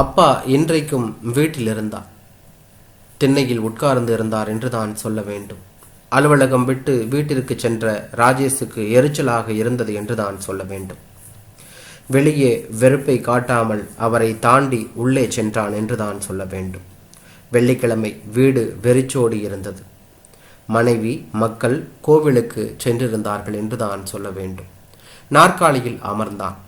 அப்பா இன்றைக்கும் வீட்டில் இருந்தார் திண்ணையில் உட்கார்ந்து இருந்தார் என்று தான் சொல்ல வேண்டும். அலுவலகம் விட்டு வீட்டிற்கு சென்ற ராஜேஷுக்கு எரிச்சலாக இருந்தது என்று தான் சொல்ல வேண்டும். வெளியே வெறுப்பை காட்டாமல் அவரை தாண்டி உள்ளே சென்றான் என்று தான் சொல்ல வேண்டும். வெள்ளிக்கிழமை வீடு வெறிச்சோடி இருந்தது. மனைவி மக்கள் கோவிலுக்கு சென்றிருந்தார்கள் என்று தான் சொல்ல வேண்டும். நாற்காலியில் அமர்ந்தான்.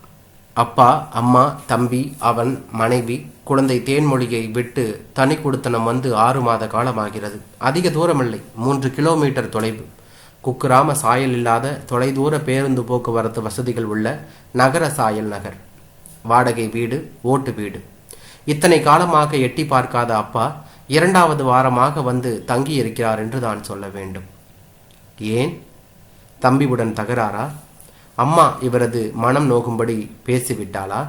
அப்பா அம்மா தம்பி அவன் மனைவி குழந்தை தேன்மொழியை விட்டு தனி குடுத்தனம் வந்து ஆறு மாத காலமாகிறது. அதிக தூரமில்லை. மூன்று கிலோமீட்டர் தொலைவு. குக்கிராம சாயல் இல்லாத தொலைதூர பேருந்து போக்குவரத்து வசதிகள் உள்ள நகர சாயல் நகர். வாடகை வீடு ஓட்டு வீடு. இத்தனை காலமாக எட்டி பார்க்காத அப்பா இரண்டாவது வாரமாக வந்து தங்கி இருக்கிறார் என்று தான் சொல்ல வேண்டும். ஏன்? தம்பியுடன் தகராறா? அம்மா இவரது மனம் நோகும்படி பேசிவிட்டாளா?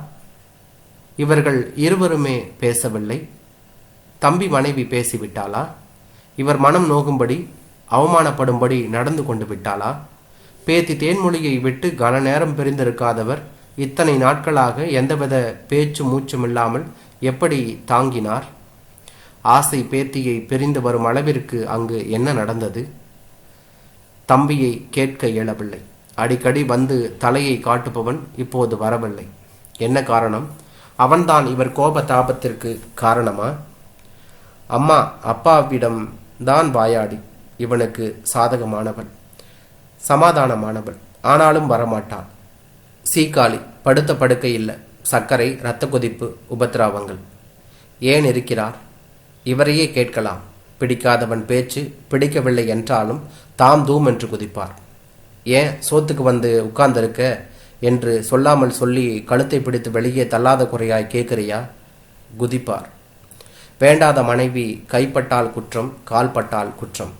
இவர்கள் இருவருமே பேசவில்லை. தம்பி மனைவி பேசிவிட்டாளா? இவர் மனம் நோகும்படி அவமானப்படும்படி நடந்து கொண்டு விட்டாளா? பேத்தி தேன்மொழியை விட்டு கன நேரம் பிரிந்திருக்காதவர் இத்தனை நாட்களாக எந்தவித பேச்சு மூச்சும் இல்லாமல் எப்படி தாங்கினார்? ஆசை பேத்தியை பிரிந்து வரும் அளவிற்கு அங்கு என்ன நடந்தது? தம்பியை கேட்க இயலவில்லை. அடிக்கடி வந்து தலையை காட்டுபவன் இப்போது வரவில்லை. என்ன காரணம்? அவன்தான் இவர் கோப தாபத்திற்கு காரணமா? அம்மா அப்பாவிடம் தான் வாயாடி. இவனுக்கு சாதகமானவள். சமாதானமானவள். ஆனாலும் வரமாட்டான் சீக்காளி படுத்த படுக்கை இல்லை. சர்க்கரை இரத்த கொதிப்பு உபத்திராவங்கள். ஏன் இருக்கிறார்? இவரையே கேட்கலாம். பிடிக்காதவன் பேச்சு பிடிக்கவில்லை என்றாலும் தாம் தூம் என்று குதிப்பார். ஏன் சோத்துக்கு வந்து உட்கார்ந்திருக்க என்று சொல்லாமல் சொல்லி கழுத்தை பிடித்து வெளியே தள்ளாத குறையாய் கேட்கிறியா? குதிப்பார். வேண்டாத மனைவி கைப்பட்டால் குற்றம் கால்பட்டால் குற்றம்.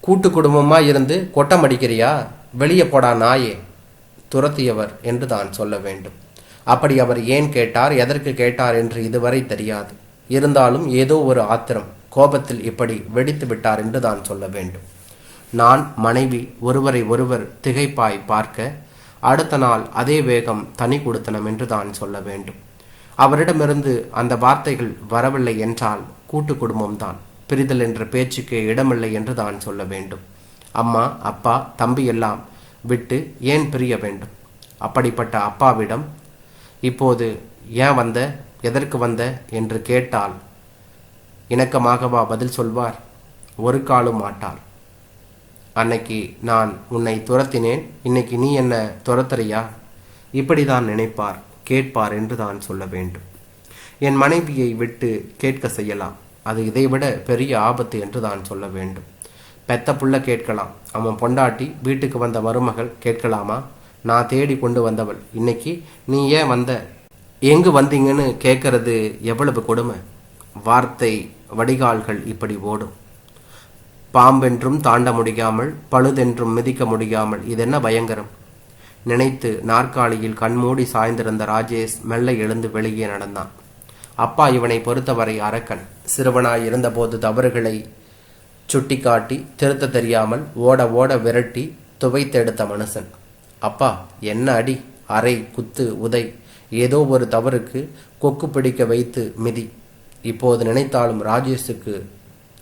கூட்டு குடும்பமா இருந்து கொட்டம் அடிக்கிறியா வெளியே போடா நாயே துரத்தியவர் என்று தான் சொல்ல வேண்டும். அப்படி அவர் ஏன் கேட்டார் எதற்கு கேட்டார் என்று இதுவரை தெரியாது. இருந்தாலும் ஏதோ ஒரு ஆத்திரம் கோபத்தில் இப்படி வெடித்து விட்டார் என்று தான் சொல்ல வேண்டும். நான் மனைவி ஒருவரை ஒருவர் திகைப்பாய் பார்க்க அடுத்த நாள் அதே வேகம் தனி கொடுத்தனம் என்று தான் சொல்ல வேண்டும். அவரிடமிருந்து அந்த வார்த்தைகள் வரவில்லை என்றால் கூட்டு குடும்பம்தான் பிரிதல் என்ற பேச்சுக்கு இடமில்லை என்று தான் சொல்ல வேண்டும். அம்மா அப்பா தம்பி எல்லாம் விட்டு ஏன் பிரிய வேண்டும்? அப்படிப்பட்ட அப்பாவிடம் இப்போது ஏன் வந்த எதற்கு வந்த? என்று கேட்டால் இணக்கமாகவா பதில் சொல்வார்? ஒரு காலும் மாட்டார். அன்னைக்கு நான் உன்னை துரத்தினேன். இன்னைக்கு நீ என்ன துரத்துறியா? இப்படி தான் நினைப்பார் கேட்பார் என்று தான் சொல்ல வேண்டும். என் மனைவியை விட்டு கேட்க செய்யலாம். அது இதைவிட பெரிய ஆபத்து என்று தான் சொல்ல வேண்டும். பெத்த புள்ள கேட்கலாம். அவன் பொண்டாட்டி வீட்டுக்கு வந்த மருமகள் கேட்கலாமா? நான் தேடி கொண்டு வந்தவள். இன்னைக்கு நீ ஏன் வந்த? எங்கு வந்தீங்கன்னு கேட்கறது எவ்வளவு கொடுமை? வார்த்தை வடிகால்கள் இப்படி ஓடும். பாம்பென்றும் தாண்ட முடியாமல் பழுதென்றும் மிதிக்க முடியாமல் இதென்ன பயங்கரம்? நினைத்து நாற்காலியில் கண்மூடி சாய்ந்திருந்த ராஜேஷ் மெல்ல எழுந்து வெளியே நடந்தான். அப்பா இவனை பொறுத்தவரை அரக்கன். சிறுவனாய் இருந்தபோது தவறுகளை சுட்டிக்காட்டி திருத்த தெரியாமல் ஓட ஓட விரட்டி துவைத்தெடுத்த மனுஷன். அப்பா என்ன அடி? அறை குத்து உதை. ஏதோ ஒரு தவறுக்கு கொக்கு பிடிக்க வைத்து மிதி. இப்போது நினைத்தாலும் ராஜேஷுக்கு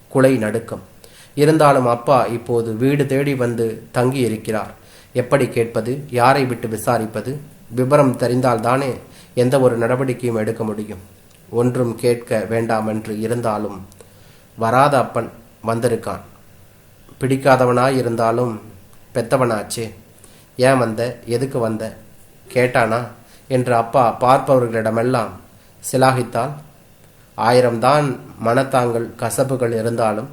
குலை நடுக்கம். இருந்தாலும் அப்பா இப்போது வீடு தேடி வந்து தங்கி இருக்கிறார் எப்படி கேட்பது? யாரை விட்டு விசாரிப்பது? விவரம் தெரிந்தால்தானே எந்த ஒரு நடவடிக்கையும் எடுக்க முடியும். ஒன்றும் கேட்க வேண்டாம் என்று இருந்தாலும் வராத அப்பன் வந்திருக்கான். பிடிக்காதவனாய் இருந்தாலும் பெத்தவனாச்சே. ஏன் வந்த? எதுக்கு வந்த? கேட்டானா? என்று அப்பா பார்ப்பவர்களிடமெல்லாம் சிலாகித்தால் ஆயிரம்தான் மனத்தாங்கள் கசப்புகள் இருந்தாலும்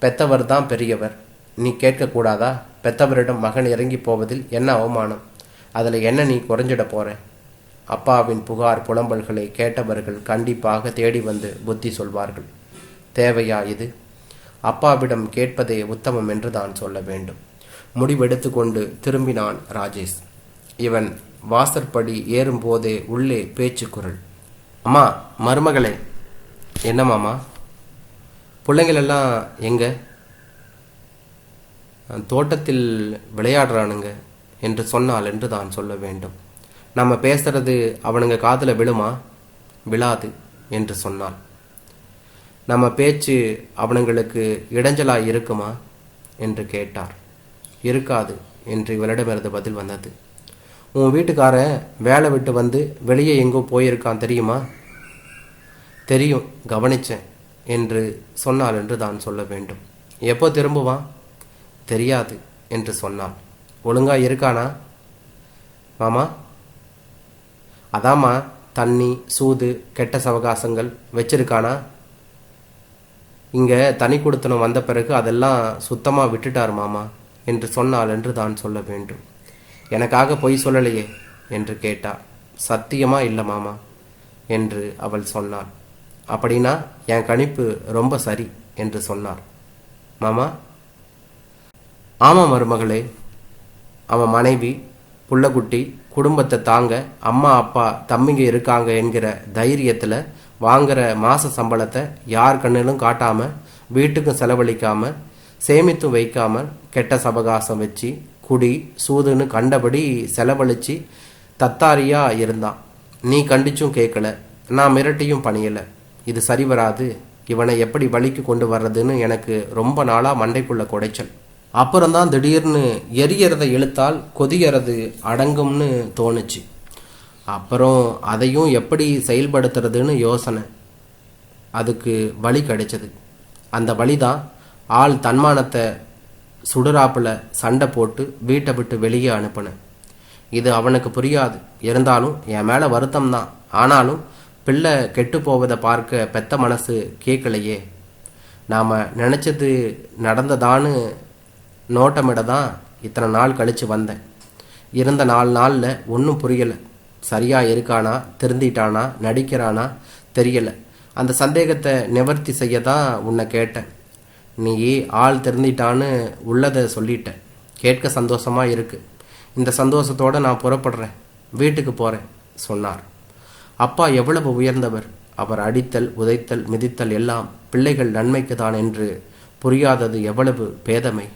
பெத்தவர் தான் பெரியவர். நீ கேட்கக்கூடாதா? பெத்தவரிடம் மகன் இறங்கி போவதில் என்ன அவமானம்? அதில் என்ன நீ குறைஞ்சிட போற? அப்பாவின் புகார் புலம்பல்களை கேட்டவர்கள் கண்டிப்பாக தேடி வந்து புத்தி சொல்வார்கள். தேவையா இது? அப்பாவிடம் கேட்பதே உத்தமம் என்று தான் சொல்ல வேண்டும். முடிவெடுத்து கொண்டு திரும்பினான் ராஜேஷ். இவன் வாசற்படி ஏறும்போதே உள்ளே பேச்சு குரல் அம்மா மருமகளே. என்ன மாமா? பிள்ளைங்கள் எல்லாம் எங்கே? தோட்டத்தில் விளையாடுறானுங்க என்று சொன்னால் என்று தான் சொல்ல வேண்டும். நம்ம பேசுறது அவனுங்க காதில் விழுமா? விழாது என்று சொன்னாள் நம்ம பேச்சு அவனுங்களுக்கு இடைஞ்சலாக இருக்குமா? என்று கேட்டார். இருக்காது என்று இவளிடமிருந்து பதில் வந்தது. உன் வீட்டுக்காரன் வேலை விட்டு வந்து வெளியே எங்கோ போயிருக்கான் தெரியுமா? தெரியும் கவனிச்சேன். என்று சொன்னாள் என்று தான் சொல்ல வேண்டும். எப்போ திரும்புவான்? தெரியாது என்று சொன்னாள் ஒழுங்கா இருக்கானா? மாமா? அதாம்மா தண்ணி சூது கெட்ட சவகாசங்கள் வச்சிருக்கானா? இங்கே தனி கொடுத்தனம் வந்த பிறகு அதெல்லாம் சுத்தமாக விட்டுட்டார் மாமா என்று சொன்னாள் என்று தான் சொல்ல வேண்டும். எனக்காக பொய் சொல்லலையே என்று கேட்டாள் சத்தியமா இல்லை மாமா? என்று அவள் சொன்னாள். அப்படின்னா என் கணிப்பு ரொம்ப சரி என்று சொன்னார். மாமா? ஆமாம் மருமகளே. அவன் மனைவி புள்ளக்குட்டி குடும்பத்தை தாங்க அம்மா அப்பா தம்பிங்க இருக்காங்க என்கிற தைரியத்தில் வாங்குற மாத சம்பளத்தை யார் கண்ணிலும் காட்டாமல் வீட்டுக்கும் செலவழிக்காமல் சேமித்தும் வைக்காமல் கெட்ட சபகாசம் வச்சு குடி சூதுன்னு கண்டபடி செலவழித்து தத்தாரியாக இருந்தான். நீ கண்டிச்சும் கேட்கல நான் மிரட்டியும் பணியலை. இது சரி வராது. இவனை எப்படி வழிக்கு கொண்டு வர்றதுன்னு எனக்கு ரொம்ப நாளாக மண்டைக்குள்ள குடைச்சல். அப்புறம்தான் திடீர்னு எரியறதை இழுத்தால் கொதியறது அடங்கும்னு தோணுச்சு. அப்புறம் அதையும் எப்படி செயல்படுத்துறதுன்னு யோசனை. அதுக்கு வழி கிடைச்சது. அந்த வழி தான் ஆள் தன்மானத்தை சுடுராப்பில் சண்டை போட்டு வீட்டை விட்டு வெளியே அனுப்பினேன். இது அவனுக்கு புரியாது. இருந்தாலும் என் மேலே வருத்தம் தான் ஆனாலும் பிள்ளை கெட்டு போவதை பார்க்க பெத்த மனசு கேட்கலையே. நாம் நினச்சது நடந்ததான்னு நோட்டமிட தான் இத்தனை நாள் கழித்து வந்தேன். இருந்த நாலு நாளில் ஒன்றும் புரியலை. சரியாக இருக்கானா? திருந்திட்டானா? நடிக்கிறானா? தெரியலை. அந்த சந்தேகத்தை நிவர்த்தி செய்ய தான் உன்னை கேட்டேன். நீ ஆள் திருந்திட்டான்னு உள்ளதை சொல்லிட்ட. கேட்க சந்தோஷமாக இருக்குது இந்த சந்தோஷத்தோடு நான் புறப்படுறேன். வீட்டுக்கு போகிறேன் சொன்னார். அப்பா எவ்வளவு உயர்ந்தவர்? அவர் அடித்தல் உதைத்தல் மிதித்தல் எல்லாம் பிள்ளைகள் நன்மைக்கு தான் என்று புரியாதது எவ்வளவு பேதமை.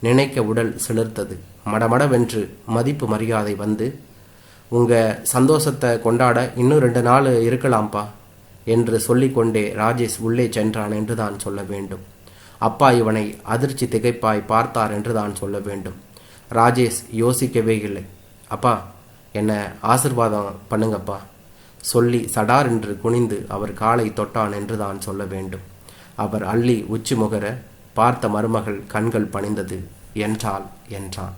நினைக்க உடல் சிலிர்த்தது. மடமடவென்று மதிப்பு மரியாதை வந்து உங்க சந்தோஷத்தை கொண்டாட இன்னும் ரெண்டு நாள் இருக்கலாம்ப்பா என்று சொல்லிக்கொண்டே ராஜேஷ் உள்ளே சென்றான் என்று தான் சொல்ல வேண்டும். அப்பா இவனை அதிர்ச்சி திகைப்பாய் பார்த்தார் என்று தான் சொல்ல வேண்டும். ராஜேஷ் யோசிக்கவே இல்லை. அப்பா என்னை ஆசிர்வாதம் பண்ணுங்கப்பா. சொல்லி சடார் என்று குனிந்து அவர் காலை தொட்டான் என்று தான் சொல்ல வேண்டும். அவர் அள்ளி உச்சி முகர பார்த்த மருமகள் கண்கள் பணிந்தது என்றால் என்றான்.